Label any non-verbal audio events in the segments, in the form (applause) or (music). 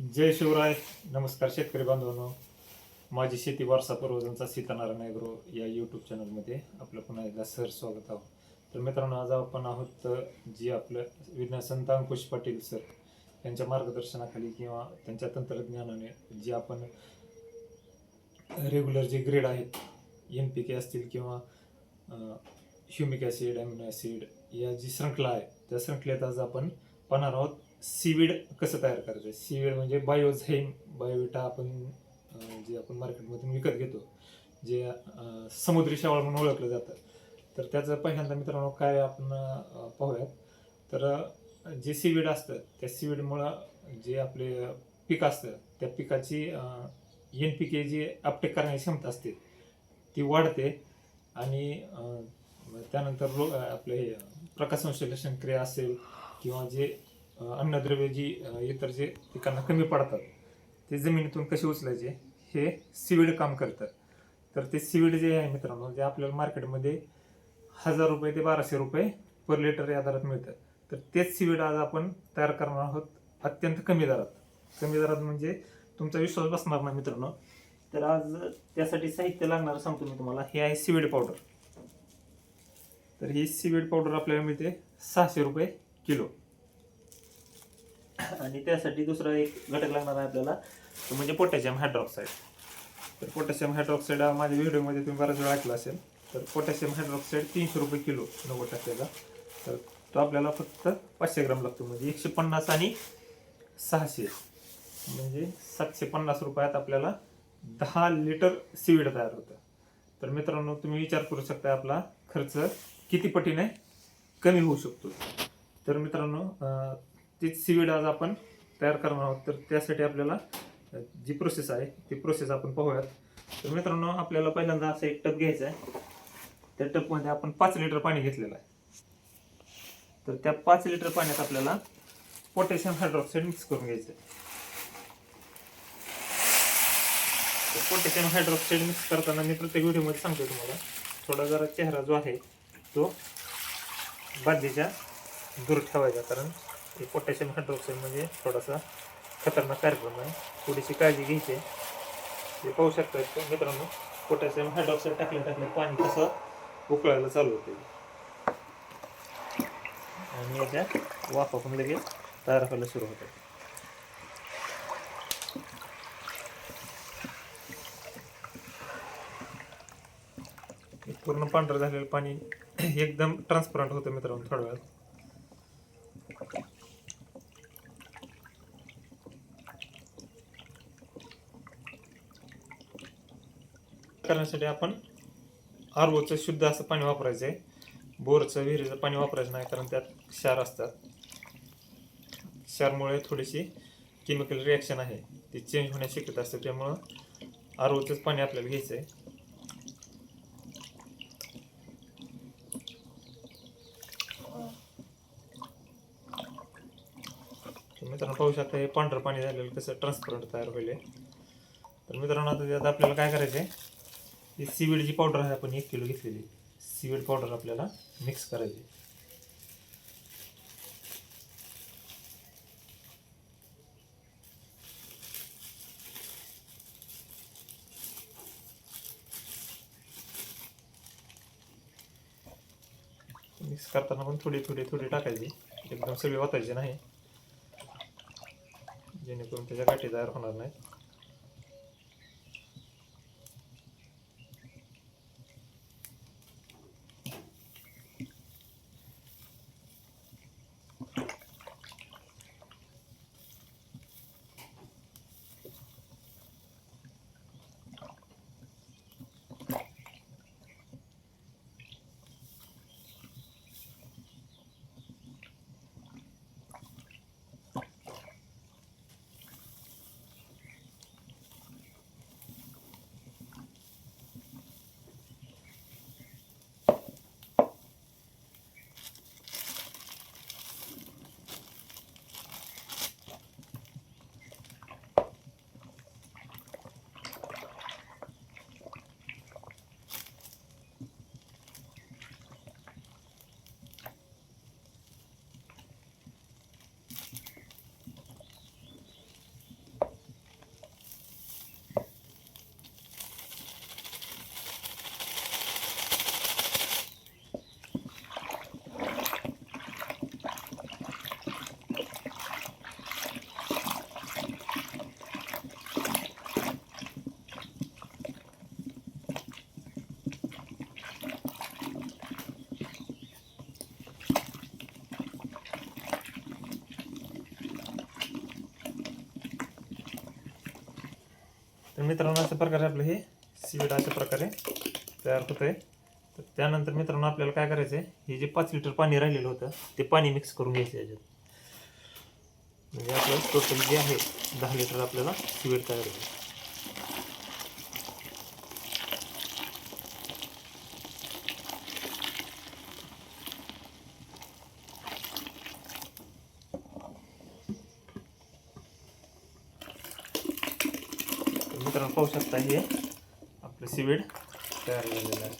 जय शिवराय. नमस्कार शेतकरी बांधवांनो. माझी शेती वारसा पूर्वजांचा सीतानारायण ॲग्रो या यूट्यूब चॅनलमध्ये आपलं पुन्हा एकदा सर स्वागत आहोत तर मित्रांनो आज आपण आहोत अ, जे आपलं विज्ञान संत अंकुश पाटील सर यांच्या मार्गदर्शनाखाली किंवा त्यांच्या तंत्रज्ञानाने जे आपण रेग्युलर जे ग्रेड आहेत एन पी के असतील किंवा ह्युमिक ॲसिड ॲमिनो ॲसिड या जी श्रृंखला आहे त्या श्रृंखलेत आज आपण पाहणार आहोत. सीविड कसं तयार करायचं? सीविड म्हणजे बायोझाईम बायोविटा आपण जे आपण मार्केटमधून विकत घेतो जे समुद्री शेवाळ म्हणून ओळखलं जातं. तर त्याचं पहिल्यांदा मित्रांनो काय आपण पाहूयात. तर जे सीविड असतं त्या सीविडमुळं जे आपले पीक असतं त्या पिकाची एन पी के जी अपटेक करण्याची क्षमता असते ती वाढते आणि त्यानंतर रो आपले हे, प्रकाशसंश्लेषण क्रिया असेल किंवा जे अन्नद्रव्य जी इतर जे पिकांना कमी पडतात ते जमिनीतून कसे उचलायचे हे सिविड काम करतं तर ते सिविड जे आहे मित्रांनो जे आपल्याला मार्केटमध्ये हजार रुपये ते बाराशे रुपये पर लिटर या दरात मिळतं. तर तेच सिविड आज आपण तयार करणार आहोत अत्यंत कमी दरात. कमी दरात म्हणजे तुमचा विश्वास बसणार नाही मित्रांनो. तर आज त्यासाठी साहित्य लागणार सांगतो मी तुम्हाला. हे आहे सिविड पावडर. तर ही सिविड पावडर आपल्याला मिळते सहाशे रुपये किलो. आणि त्यासाठी दुसरा एक घटक लागणार आहे आपल्याला तो म्हणजे पोटॅशियम हायड्रॉक्साईड तर पोटॅशियम हायड्रॉक्साईड हा माझ्या व्हिडिओमध्ये तुम्ही बराच वेळा ऐकला असेल. तर पोटॅशियम हायड्रॉक्साईड तीनशे रुपये किलो नव्वद टक्क्याचा तर तो आपल्याला फक्त पाचशे ग्राम लागतो म्हणजे एकशे पन्नास आणि सहाशे. म्हणजे सातशे पन्नास रुपयात आपल्याला दहा लिटर सीवीड तयार होतं. तर मित्रांनो तुम्ही विचार करू शकता आपला खर्च किती पटीने कमी होऊ शकतो. तर मित्रांनो तीच सीवीड आज आपण तयार करणार आहोत. तर त्यासाठी आपल्याला जी प्रोसेस आहे ती प्रोसेस आपण पाहूयात. तर मित्रांनो आपल्याला पहिल्यांदा असं एक टप घ्यायचा आहे. त्या टपमध्ये आपण पाच लिटर पाणी घेतलेलं आहे. तर त्या पाच लिटर पाण्यात आपल्याला पोटॅशियम हायड्रॉक्साईड मिक्स करून घ्यायचं आहे. पोटॅशियम हायड्रॉक्साईड मिक्स करताना मी प्रत्येक व्हिडिओमध्ये सांगतो तुम्हाला थोडा जरा चेहरा जो आहे तो बादलीच्या दूर ठेवायचा. कारण हे पोटॅशियम हायड्रॉक्साईड म्हणजे थोडासा खतरनाक कार्यक्रम आहे. थोडीशी काळजी घ्यायची आहे. हे पाहू शकता मित्रांनो पोटॅशियम हायड्रॉक्साईड टाकल्या टाकल्या पाणी कसं उकळायला चालू होते आणि याच्या वाफापून लगेच तयार व्हायला सुरू होते पूर्ण पांढरं झालेलं पाणी एकदम ट्रान्सपरंट होतं मित्रांनो थोड्या वेळात. करण्यासाठी आपण आरओचं शुद्ध असं पाणी वापरायचं आहे. बोरचं विहिरीचं पाणी वापरायचं नाही कारण त्यात क्षार असतात. क्षारमुळे थोडीशी केमिकल रिॲक्शन आहे. ती चेंज होण्याची शक्यता असते त्यामुळं आरओचंच पाणी आपल्याला घ्यायचं आहे. मित्रांनो पाहू शकता हे पांढरं पाणी झालेलं कसं ट्रान्सपरंट तयार होईल तर मित्रांनो आता त्यात आपल्याला काय करायचं आहे ही सीवीडची पावडर आहे आपण एक किलो घेतलेली. सीवीड पावडर आपल्याला मिक्स करायची. मिक्स करताना पण थोडी थोडी थोडी टाकायची. एकदम सगळी वाचायची नाही. जेणेकरून त्याच्या गाठी तयार होणार नाही मित्रांनो अशा प्रकारे आपलं हे सीड अशा प्रकारे तयार होत आहे तर त्यानंतर मित्रांनो आपल्याला काय करायचं आहे हे जे पाच लिटर पाणी राहिलेलं होतं ते पाणी मिक्स करून घ्यायचं याच्यात. म्हणजे आपलं टोटल जे आहे दहा लिटर आपल्याला सीवीड तयार होईल मित्रांनो पाहू शकता हे. आपलं सीवीड तयार झालेलं आहे.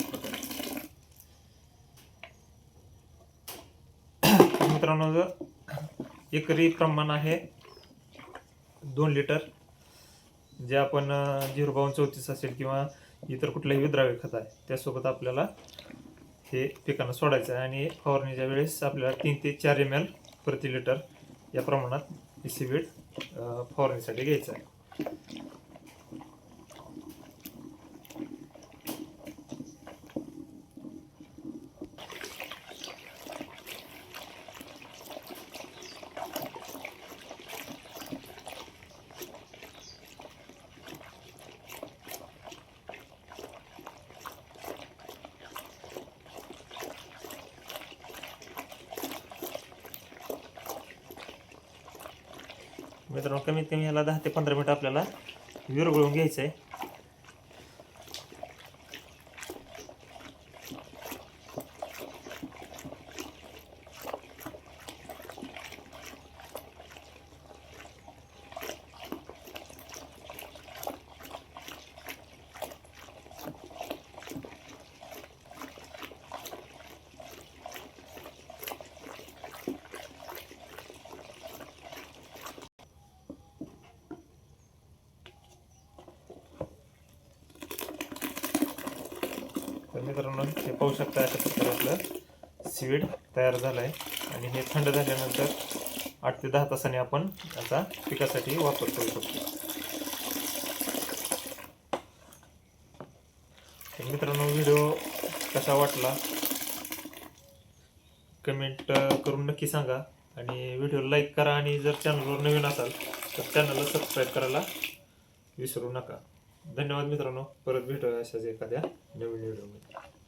(coughs) मित्रांनो जर एकरी प्रमाण आहे दोन लिटर जे आपण झिरो बावन्न चौतीस असेल किंवा इतर कुठलंही विद्राव्य खत आहे त्यासोबत आपल्याला हे पिकांना सोडायचं आहे. आणि फवारणीच्या वेळेस आपल्याला तीन ते चार एम एल प्रति लिटर या प्रमाणात हे सीवीड फवारणीसाठी घ्यायचं आहे. मित्रांनो कमीत कमी ह्याला दहा ते पंधरा मिनटं आपल्याला विरघळून घ्यायचं आहे तर मित्रांनो हे पाहू शकता अशा प्रकारे आपलं सीवीड तयार झालं आहे आणि हे थंड झाल्यानंतर आठ ते दहा तासाने आपण याचा पिकासाठी वापर करू शकतो. मित्रांनो व्हिडिओ कसा वाटला? कमेंट करून नक्की सांगा. आणि व्हिडिओ लाईक करा आणि जर चॅनलवर नवीन असाल तर चॅनलला सबस्क्राईब करायला विसरू नका. धन्यवाद मित्रांनो. परत भेटूया अशाच एखाद्या नवीन व्हिडिओमध्ये.